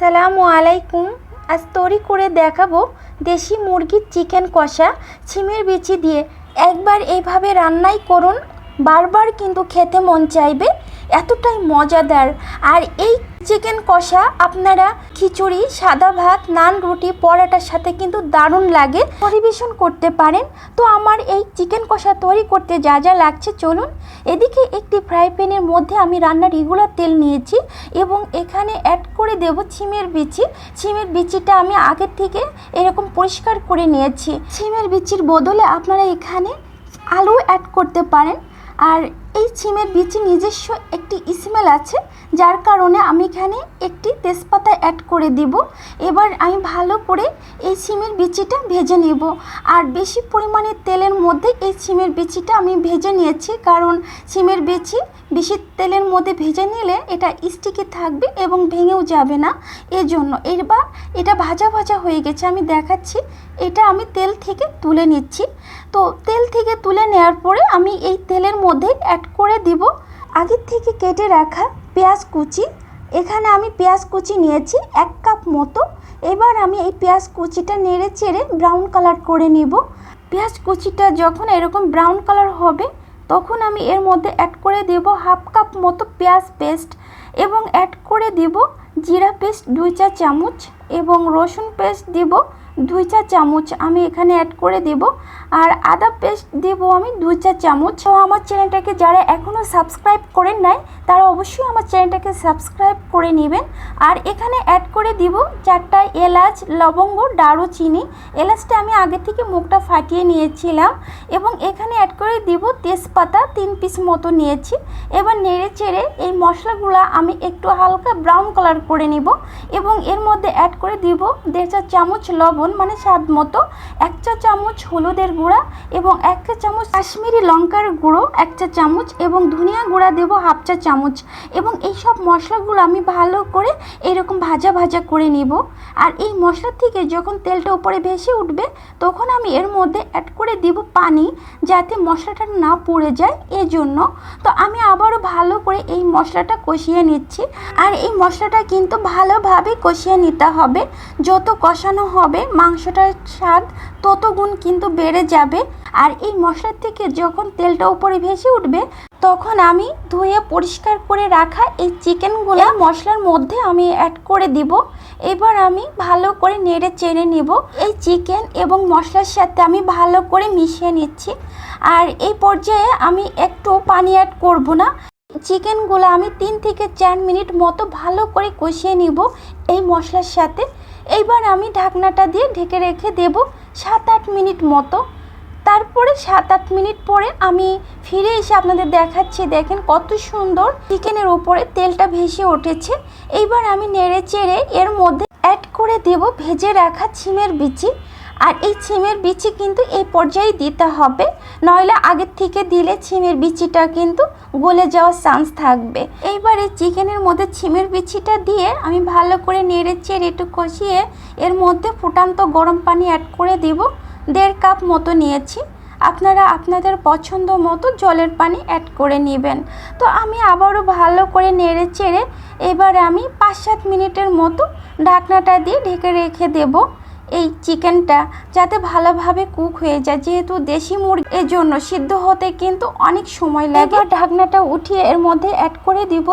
আসসালামু আলাইকুম। আজ তৈরি করে দেখাবো দেশি মুরগির চিকেন কষা। ছিমের বিচি দিয়ে একবার এইভাবে রান্নাই করুন। বারবার কিন্তু খেতে মন চাইবে। এতটাই মজাদার। আর এই চিকেন কষা আপনারা খিচুড়ি, সাদা ভাত, নান রুটি, পরাটার সাথে কিন্তু দারুণ লাগে। পরিবেশন করতে পারেন। তো আমার এই চিকেন কষা তৈরি করতে যা যা লাগছে চলুন। এদিকে একটি ফ্রাই প্যানের মধ্যে আমি রান্নার রেগুলার তেল নিয়েছি এবং এখানে অ্যাড করে দেব ছিমের বিচি। ছিমের বিচিটা আমি আগের থেকে এরকম পরিষ্কার করে নিয়েছি। ছিমের বিচির বদলে আপনারা এখানে আলু অ্যাড করতে পারেন। আর এই ছিমের বিচি নিজস্ব একটি স্মেল আছে, যার কারণে আমি এখানে একটি তেজপাতা অ্যাড করে দিব। এবার আমি ভালো করে এই সিমের বিচিটা ভেজে নেব। আর বেশি পরিমাণে তেলের মধ্যে এই সিমের বিচিটা আমি ভেজে নিয়েছি, কারণ সিমের বিচি বেশি তেলের মধ্যে ভেজে নিলে এটা স্টিকে থাকবে এবং ভেঙেও যাবে না। এজন্য এবার এটা ভাজা ভাজা হয়ে গেছে, আমি দেখাচ্ছি। এটা আমি তেল থেকে তুলে নিচ্ছি। তো তেল থেকে তুলে নেওয়ার পরে আমি এই তেলের মধ্যে অ্যাড করে দিব আগের থেকে কেটে রাখা পেঁয়াজ কুচি। এখানে আমি পেঁয়াজ কুচি নিয়েছি এক কাপ মতো। এবার আমি এই পেঁয়াজ কুচিটা নেড়ে চেড়ে ব্রাউন কালার করে নিব। পেঁয়াজ কুচিটা যখন এরকম ব্রাউন কালার হবে, তখন আমি এর মধ্যে অ্যাড করে দেব হাফ কাপ মতো পেঁয়াজ পেস্ট এবং অ্যাড করে দেব জিরা পেস্ট দুই চা চামচ এবং রসুন পেস্ট দিব দুই চা চামচ আমি এখানে অ্যাড করে দেব। আর আদা পেস্ট দেব আমি দুই চা চামচ। তো আমার চ্যানেলটাকে যারা এখনও সাবস্ক্রাইব করেন নাই, তারা অবশ্যই আমার চ্যানেলটাকে সাবস্ক্রাইব করে নেবেন। আর এখানে অ্যাড করে দিব চারটা এলাচ, লবঙ্গ, দারুচিনি। এলাচটা আমি আগে থেকে মুখটা ফাটিয়ে নিয়েছিলাম এবং এখানে অ্যাড করে দিব তেজপাতা তিন পিস মতো নিয়েছি। এবার নেড়ে চেড়ে এই মশলাগুলো আমি একটু হালকা ব্রাউন কালার করে নিব এবং এর মধ্যে অ্যাড করে দিব দেড় চা চামচ লবণ। মানে স্বাদ মতো, এক চা চামচ হলুদের গুঁড়া এবং এক চা চামচ কাশ্মীরি লঙ্কার গুঁড়ো, এক চা চামচ এবং ধনিয়া গুঁড়া দেব হাফ চা চামচ। এবং এই সব মশলাগুলো আমি ভালো করে এরকম ভাজা ভাজা করে নিব। আর এই মশলা থেকে যখন তেলটা উপরে ভেসে উঠবে, তখন আমি এর মধ্যে অ্যাড করে দিব পানি যাতে মশলাটা না পুড়ে যায় এজন্য। তো আমি আবারও ভালো করে এই মশলাটা কষিয়ে নিচ্ছি। আর এই মশলাটা কিন্তু ভালোভাবে কষিয়ে নিতে হবে। যত কষানো হবে মাংসটার স্বাদ তত গুণ কিন্তু বেড়ে যাবে। আর এই মশলার থেকে যখন তেলটা উপরে ভেসে উঠবে, তখন আমি ধুয়ে পরিষ্কার করে রাখা এই চিকেনগুলো মশলার মধ্যে আমি অ্যাড করে দিব। এবার আমি ভালো করে নেড়ে চেড়ে নেব। এই চিকেন এবং মশলার সাথে আমি ভালো করে মিশিয়ে নিচ্ছি। আর এই পর্যায়ে আমি একটু পানি অ্যাড করব না। চিকেনগুলো আমি তিন থেকে চার মিনিট মতো ভালো করে কষিয়ে নিব এই মশলার সাথে। এইবার আমি ঢাকনাটা দিয়ে ঢেকে রেখে দেব সাত আট মিনিট মতো। তারপরে সাত আট মিনিট পরে আমি ফিরে এসে আপনাদের দেখাচ্ছি, দেখেন কত সুন্দর চিকেনের উপরে তেলটা ভেসে উঠেছে। এইবার আমি নেড়ে চেড়ে এর মধ্যে অ্যাড করে দেব ভেজে রাখা ছিমের বিচি। আর এই ছিমের বিচি কিন্তু এই পর্যায়ে দিতে হবে। নইলে আগের থেকে দিলে ছিমের বিচিটা কিন্তু গলে যাওয়ার চান্স থাকবে। এইবার এই চিকেনের মধ্যে ছিমের বিচিটা দিয়ে আমি ভালো করে নেড়ে চেড়ে একটু কষিয়ে এর মধ্যে ফুটান্ত গরম পানি অ্যাড করে দিব। দেড় কাপ মতো নিয়েছি। আপনারা আপনাদের পছন্দ মতো জলের পানি অ্যাড করে নেবেন। তো আমি আবারও ভালো করে নেড়ে চেড়ে এবার আমি পাঁচ সাত মিনিটের মতো ঢাকনাটা দিয়ে ঢেকে রেখে দেব। এই চিকেনটা যাতে ভালোভাবে কুক হয়ে যায়, যেহেতু দেশি মুরগি এর জন্য সিদ্ধ হতে কিন্তু অনেক সময় লাগে। ঢাকনাটা উঠিয়ে এর মধ্যে অ্যাড করে দিব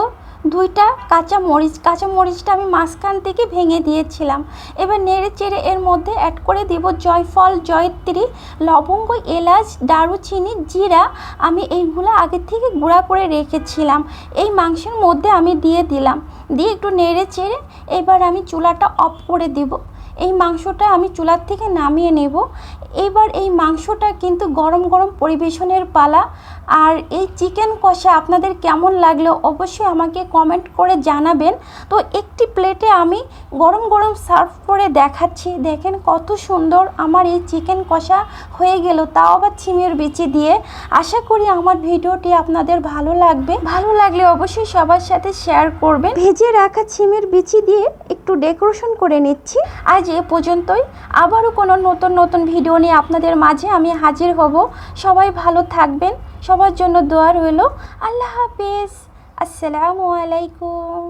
দুইটা কাঁচা মরিচ। কাঁচা মরিচটা আমি মাঝখান থেকে ভেঙে দিয়েছিলাম। এবার নেড়ে চেড়ে এর মধ্যে অ্যাড করে দিব জয়ফল, জয়ত্রী, লবঙ্গ, এলাচ, দারুচিনি, জিরা। আমি এইগুলো আগে থেকে গুঁড়া করে রেখেছিলাম। এই মাংসের মধ্যে আমি দিয়ে দিলাম। দিয়ে একটু নেড়ে চেড়ে এবার আমি চুলাটা অফ করে দিব। এই মাংসটা আমি চুলার থেকে নামিয়ে নেব। এবার এই মাংসটা কিন্তু গরম গরম পরিবেশনের পালা। আর এই চিকেন কষা আপনাদের কেমন লাগল অবশ্যই আমাকে কমেন্ট করে জানাবেন। তো একটি প্লেটে আমি গরম গরম সার্ভ করে দেখাচ্ছি। দেখেন কত সুন্দর আমার এই চিকেন কষা হয়ে গেল। তাও আবার ছিমের বিচি দিয়ে। আশা করি আমার ভিডিওটি আপনাদের ভালো লাগবে। ভালো লাগলে অবশ্যই সবার সাথে শেয়ার করবেন। ভেজে রাখা ছিমের বিচি দিয়ে একটু ডেকোরেশন করে নিচ্ছি। আজ এ পর্যন্তই। আবারও কোনো নতুন নতুন ভিডিও নিয়ে আপনাদের মাঝে আমি হাজির হব। সবাই ভালো থাকবেন। সবার জন্য দোয়া রইল। আল্লাহ হাফিজ। আসসালামু আলাইকুম।